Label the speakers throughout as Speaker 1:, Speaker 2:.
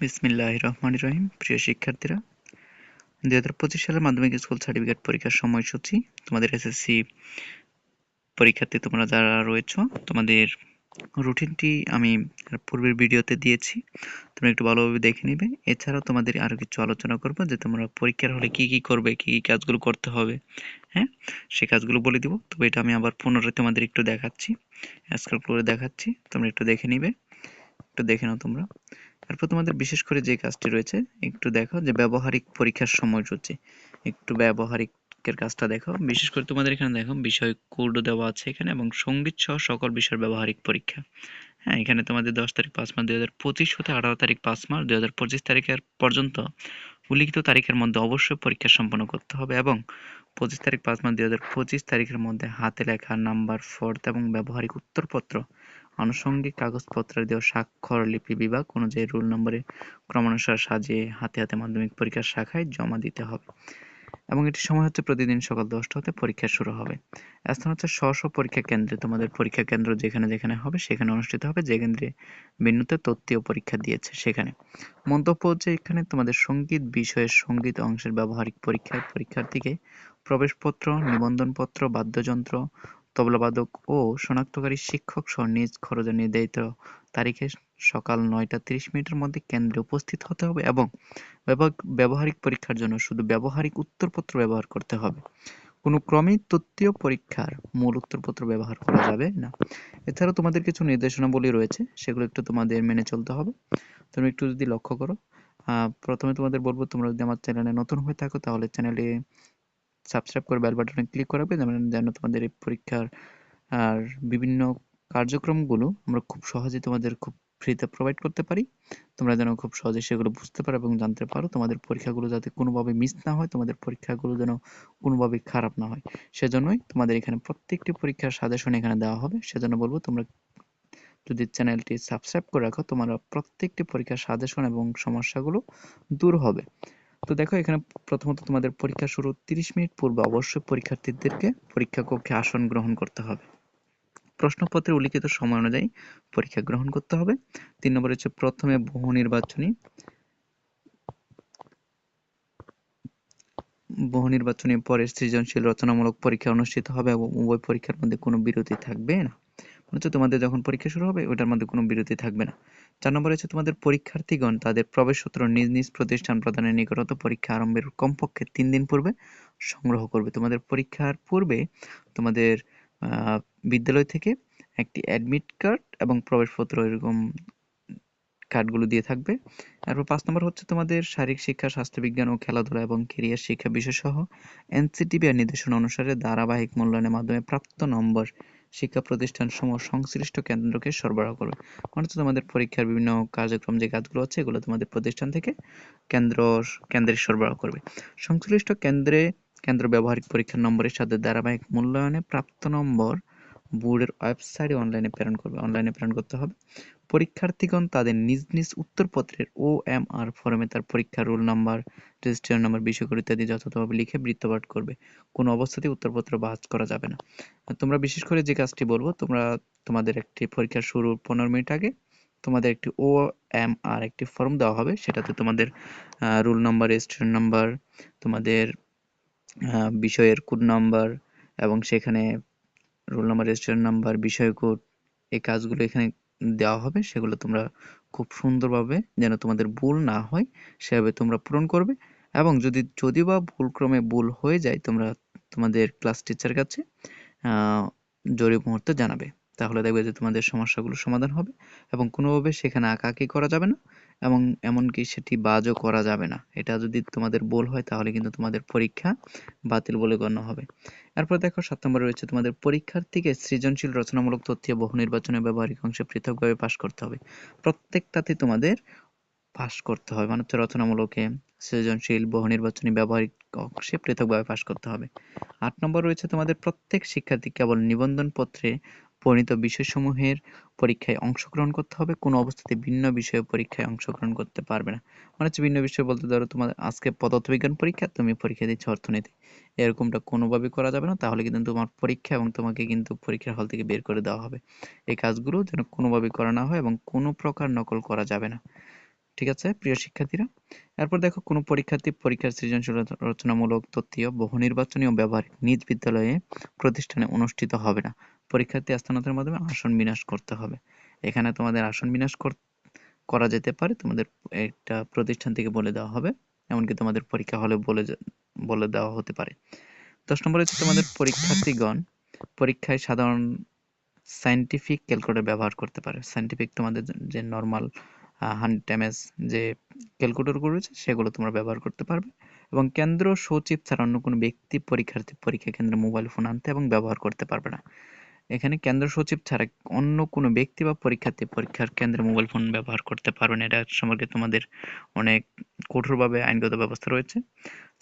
Speaker 1: বিসমিল্লাহ রহমান রহিম। প্রিয় শিক্ষার্থীরা, দুই হাজার পঁচিশ সালের মাধ্যমিক স্কুল সার্টিফিকেট পরীক্ষার সময়সূচি, তোমাদের এসএসসি পরীক্ষার্থী তোমরা যারা রয়েছ, তোমাদের রুটিনটি আমি পূর্বের ভিডিওতে দিয়েছি, তোমরা একটু ভালোভাবে দেখে নিবে। এছাড়াও তোমাদের আরও কিছু আলোচনা করব যে তোমরা পরীক্ষার হলে কি কি করবে, কি কি কাজগুলো করতে হবে হ্যাঁ? সে কাজগুলো বলে দিব। তবে এটা আমি আবার পুনরায় তোমাদের একটু দেখাচ্ছি, স্ক্রল করে দেখাচ্ছি, তোমরা একটু দেখে নিবে। একটু দেখে নাও তোমরা। তারপর তোমাদের বিশেষ করে যে কাজটি রয়েছে, একটু দেখো যে ব্যবহারিক পরীক্ষার সময়সূচি একটু ব্যবহারিকের কাজটা দেখো। বিশেষ করে তোমাদের এখানে দেখো, বিষয় কোড দেওয়া আছে এখানে এবং সংগীত সহ সকল বিষয়ের ব্যবহারিক পরীক্ষা। হ্যাঁ এখানে তোমাদের দশ তারিখ পাঁচ মাস, দুই হাজার পঁচিশ হতে আঠারো তারিখ পাঁচ মাস, দুই হাজার পঁচিশ তারিখের পর্যন্ত উল্লিখিত তারিখের মধ্যে অবশ্যই পরীক্ষা সম্পন্ন করতে হবে এবং পঁচিশ তারিখ পাঁচ মাস, দুই হাজার পঁচিশ তারিখের মধ্যে হাতে লেখা নাম্বার ফর্দ এবং ব্যবহারিক উত্তরপত্র আনুষঙ্গিক কাগজপত্রের দেওয়া স্বাক্ষর, লিপি বিভাগ অনুযায়ী রোল নম্বরে ক্রমানুসার সাজিয়ে হাতে হাতে মাধ্যমিক পরীক্ষার শাখায় জমা দিতে হবে। এবং এটি সময় হচ্ছে প্রতিদিন সকাল দশটা হতে পরীক্ষা শুরু হবে। স্থান হচ্ছে স্ব স্ব পরীক্ষা কেন্দ্রে। তোমাদের পরীক্ষা কেন্দ্র যেখানে যেখানে হবে, সেখানে অনুষ্ঠিত হবে। যে কেন্দ্রে ভিন্নতে তত্ত্বীয় পরীক্ষা দিয়েছে, সেখানে। মন্তব্য হচ্ছে এখানে তোমাদের সংগীত বিষয়ের সংগীত অংশের ব্যবহারিক পরীক্ষায় পরীক্ষার্থীকে প্রবেশপত্র, নিবন্ধনপত্র, বাদ্যযন্ত্র তবলাবাদক ও শনাক্তকারী শিক্ষক সহ নিজ খরচে নির্ধারিত তারিখে সকাল নয়টা তিরিশ মিনিটের মধ্যে কেন্দ্রে উপস্থিত হতে হবে এবং ব্যবহারিক পরীক্ষার জন্য শুধু ব্যবহারিক উত্তরপত্র ব্যবহার করতে হবে। কোনো ক্রমেই তত্ত্বীয় পরীক্ষার মূল উত্তরপত্র ব্যবহার করা যাবে না। এছাড়াও তোমাদের কিছু নির্দেশনাবলী রয়েছে, সেগুলো একটু তোমাদের মেনে চলতে হবে। তুমি একটু যদি লক্ষ্য করো প্রথমে তোমাদের বলব, তোমরা যদি আমার চ্যানেলে নতুন হয়ে থাকো, তাহলে চ্যানেলে সাবস্ক্রাইব করে বেল বাটনে ক্লিক করাবে, যেন তোমাদের এই পরীক্ষার, আর বিভিন্ন কার্যক্রমগুলো আমরা খুব সহজে তোমাদের খুব ফ্রিতে প্রোভাইড করতে পারি। তোমরা যেন খুব সহজে সেগুলো বুঝতে পারো এবং জানতে পারো। তোমাদের পরীক্ষাগুলো যাতে কোনোভাবে মিস না হয়, তোমাদের পরীক্ষাগুলো যেন কোনোভাবে খারাপ না হয়। সেজন্যই তোমাদের এখানে প্রত্যেকটি পরীক্ষার সাজেশন এখানে দেওয়া হবে। সেজন্য বলব, তোমরা যদি চ্যানেলটি সাবস্ক্রাইব করে রাখো, তোমরা প্রত্যেকটি পরীক্ষার সাজেশন এবং সমস্যাগুলো দূর হবে। তো দেখো, এখানে প্রথমত তোমাদের পরীক্ষা শুরু তিরিশ মিনিট পূর্বে অবশ্যই পরীক্ষার্থীদেরকে পরীক্ষা কক্ষে আসন গ্রহণ করতে হবে। প্রশ্নপত্রে উল্লিখিত সময় অনুযায়ী পরীক্ষা গ্রহণ করতে হবে। তিন নম্বর হচ্ছে প্রথমে বহু নির্বাচনী বহু নির্বাচনী পরে সৃজনশীল রচনামূলক পরীক্ষা অনুষ্ঠিত হবে এবং উভয় পরীক্ষার মধ্যে কোনো বিরতি থাকবে না। হচ্ছে তোমাদের যখন পরীক্ষা শুরু হবে, ওটার মধ্যে কোনো বিরতি থাকবে না। চার নম্বর হচ্ছে তোমাদের পরীক্ষার্থীগণ তাদের প্রবেশপত্র নিজ নিজ প্রতিষ্ঠান প্রদানের নিকটত পরীক্ষা আরম্ভের কমপক্ষে তিন দিন পূর্বে সংগ্রহ করবে। তোমাদের পরীক্ষার পূর্বে তোমাদের বিদ্যালয় থেকে একটি অ্যাডমিট কার্ড এবং প্রবেশপত্র এরকম কার্ডগুলো দিয়ে থাকবে। তারপর পাঁচ নম্বর হচ্ছে তোমাদের শারীরিক শিক্ষা, স্বাস্থ্যবিজ্ঞান ও খেলাধুলা এবং কেরিয়ার শিক্ষা বিষয় সহ এনসিটিভি নির্দেশনা অনুসারে ধারাবাহিক মূল্যায়নের মাধ্যমে প্রাপ্ত নম্বর শিক্ষা প্রতিষ্ঠান সমূহ সংশ্লিষ্ট কেন্দ্রকে সরবরাহ করবে। মানে তো তোমাদের পরীক্ষার বিভিন্ন কার্যক্রম যে কাজগুলো আছে, এগুলো তোমাদের প্রতিষ্ঠান থেকে কেন্দ্র, কেন্দ্রে সরবরাহ করবে। সংশ্লিষ্ট কেন্দ্রে, কেন্দ্র ব্যবহারিক পরীক্ষার নম্বরের সাথে ধারাবাহিক মূল্যায়নে প্রাপ্ত নম্বর বোর্ডের ওয়েবসাইটে অনলাইনে প্রেরণ করবে। অনলাইনে প্রেরণ করতে হবে। পরীক্ষার্থীগণ তাদের নিজ নিজ উত্তরপত্রের ও এম আর ফর্মে তার পরীক্ষার রোল নাম্বার রেজিস্ট্রেশন নাম্বার বিষয়গুলো ইত্যাদি যথাযথভাবে লিখে বৃত্তপাঠ করবে। কোনো অবস্থাতেই উত্তরপত্র বাহাজ করা যাবে না। তোমরা বিশেষ করে যে কাজটি বলব, তোমরা তোমাদের একটি পরীক্ষার শুরুর পনেরো মিনিট আগে তোমাদের একটি ও এম আর একটি ফর্ম দেওয়া হবে। সেটাতে তোমাদের রোল নাম্বার রেজিস্ট্রেশন নাম্বার তোমাদের বিষয়ের কোড নাম্বার এবং সেখানে রোল নাম্বার রেজিস্ট্রেশন নাম্বার, বিষয় কোড, এই কাজগুলো এখানে দেওয়া হবে। সেগুলো তোমরা খুব সুন্দরভাবে যেন তোমাদের ভুল না হয়, সেভাবে তোমরা পূরণ করবে। এবং যদি যদি বা ভুলক্রমে ভুল হয়ে যায়, তোমরা তোমাদের ক্লাস টিচার কাছে জরুরি মুহূর্তে জানাবে। তাহলে দেখবে যে তোমাদের সমস্যাগুলো সমাধান হবে এবং কোনোভাবে সেখানে আঁকাআঁকি করা যাবে না এবং এমনকি সেটি বাজও করা যাবে না। এটা যদি তোমাদের ভুল হয়, তাহলে কিন্তু তোমাদের পরীক্ষা বাতিল বলে গণ্য হবে। এরপর দেখো সাত নম্বরে রয়েছে, তোমাদের পরীক্ষার্থীকে সৃজনশীল রচনামূলক তথ্য বহু নির্বাচনে ব্যবহারিক অংশে পৃথকভাবে পাশ করতে হবে। প্রত্যেকটাতে তোমাদের পাশ করতে হবে মানে হচ্ছে রচনামূলকে সৃজনশীল বহু নির্বাচনী ব্যবহারিক অংশে পৃথকভাবে পাশ করতে হবে। আট নম্বর রয়েছে তোমাদের প্রত্যেক শিক্ষার্থী কেবল নিবন্ধন পত্রে বর্ণিত বিষয়সমূহের পরীক্ষায় অংশগ্রহণ করতে হবে, কোনো অবস্থাতে ভিন্ন বিষয়ে পরীক্ষায় অংশগ্রহণ করতে পারবে না। মানে হচ্ছে ভিন্ন বিষয় বলতে ধরো তোমার আজকে পদার্থবিজ্ঞান পরীক্ষা, তুমি পরীক্ষা দিচ্ছ অর্থনীতি। এরকমটা কোনোভাবেই করা যাবে না, তাহলে কিন্তু তোমার পরীক্ষা এবং তোমাকে কিন্তু পরীক্ষার হল থেকে বের করে দেওয়া হবে। এই কাজগুলো যেন কোনোভাবেই করা না হয় এবং কোনো প্রকার নকল করা যাবে না। ঠিক আছে, প্রিয় শিক্ষার্থীরা? এরপর দেখো, কোনো পরীক্ষার্থী পরীক্ষার সৃজনশীল রচনামূলক তত্ত্বীয় বহু নির্বাচনী ও ব্যবহারিক নিজ বিদ্যালয়ে প্রতিষ্ঠানে অনুষ্ঠিত হবে না। পরীক্ষার্থী স্থানান্তরের মাধ্যমে আসন বিনাশ করতে হবে। এখানে তোমাদের আসন বিনাশ করা যেতে পারে। তোমাদের একটা প্রতিষ্ঠান থেকে বলে দেওয়া হবে। এমনকি তোমাদের পরীক্ষা হলে বলে বলে দেওয়া হতে পারে। দশ নম্বর হচ্ছে তোমাদের পরীক্ষার্থীগণ পরীক্ষায় সাধারণ সায়েন্টিফিক ক্যালকুলেটর ব্যবহার করতে পারে। সায়েন্টিফিক তোমাদের যে- নর্মাল হান্ড্রেড এমএস যে ক্যালকুলেটরগুলো রয়েছে, সেগুলো তোমরা ব্যবহার করতে পারবে। এবং কেন্দ্র সচিব ছাড়া অন্য কোনো ব্যক্তি পরীক্ষার্থী, পরীক্ষা কেন্দ্রে মোবাইল ফোন আনতে এবং ব্যবহার করতে পারবে না। এখানে কেন্দ্র সচিব ছাড়া অন্য কোনো ব্যক্তি বা পরীক্ষার্থী পরীক্ষার কেন্দ্রে মোবাইল ফোন ব্যবহার করতে পারবে না এটা সম্পর্কে তোমাদের অনেক কঠোরভাবে আইনগত ব্যবস্থা রয়েছে।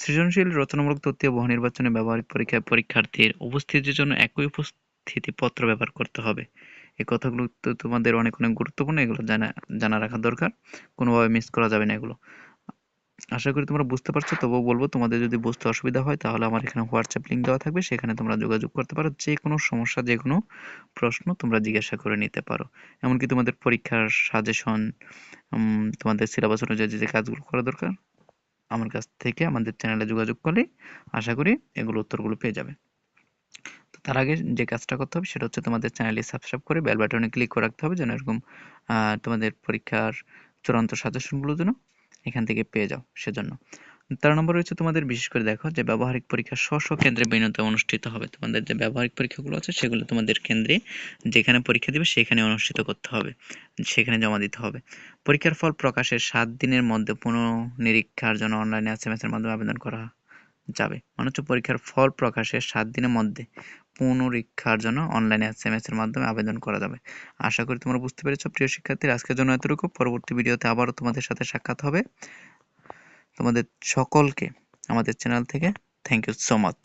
Speaker 1: সৃজনশীল, রচনামূলক তথ্য বহু নির্বাচনে ব্যবহারিক পরীক্ষায় পরীক্ষার্থীর উপস্থিতির জন্য একই উপস্থিতিপত্র ব্যবহার করতে হবে। এই কথাগুলো তো তোমাদের অনেক অনেক গুরুত্বপূর্ণ। এগুলো জানা জানা রাখা দরকার। কোনোভাবে মিস করা যাবে না এগুলো। আশা করি তোমরা বুঝতে পারছ। তবুও বলব, তোমাদের যদি বুঝতে অসুবিধা হয়, তাহলে আমার এখানে হোয়াটসঅ্যাপ লিঙ্ক দেওয়া থাকবে। সেখানে তোমরা যোগাযোগ করতে পারো। যে কোনো সমস্যা যে কোনো প্রশ্ন তোমরা জিজ্ঞাসা করে নিতে পারো। এমনকি তোমাদের পরীক্ষার সাজেশন তোমাদের সিলেবাস অনুযায়ী যে কাজগুলো করা দরকার, আমার কাছ থেকে আমাদের চ্যানেলে যোগাযোগ করলে আশা করি এগুলো উত্তরগুলো পেয়ে যাবে। তো তার আগে যে কাজটা করতে হবে, সেটা হচ্ছে তোমাদের চ্যানেলটি সাবস্ক্রাইব করে বেল বাটনে ক্লিক করে রাখতে হবে, যেন এরকম তোমাদের পরীক্ষার চূড়ান্ত সাজেশনগুলো যেন এখান থেকে পেয়ে যাও সেজন্য। তেরো নম্বর রয়েছে তোমাদের, বিশেষ করে দেখো যে ব্যবহারিক পরীক্ষা স্ব স্ব কেন্দ্রে বিনোদন অনুষ্ঠিত হবে। তোমাদের যে ব্যবহারিক পরীক্ষাগুলো আছে সেগুলো তোমাদের কেন্দ্রে যেখানে পরীক্ষা দিবে সেখানে অনুষ্ঠিত করতে হবে, সেখানে জমা দিতে হবে। পরীক্ষার ফল প্রকাশের সাত দিনের মধ্যে পুনঃনিরীক্ষার জন্য অনলাইনে এস এম এস এর মাধ্যমে আবেদন করা যাবে। মানে হচ্ছে পরীক্ষার ফল প্রকাশের সাত দিনের মধ্যে পুনরীক্ষার জন্য অনলাইনে এস এম এর মাধ্যমে আবেদন করা যাবে। আশা করি তোমরা বুঝতে পেরেছ, প্রিয় শিক্ষার্থী আজকের জন্য এতটুকু। পরবর্তী ভিডিওতে আবারও তোমাদের সাথে সাক্ষাৎ হবে। তোমাদের সকলকে আমাদের চ্যানেল থেকে থ্যাংক ইউ সো মাচ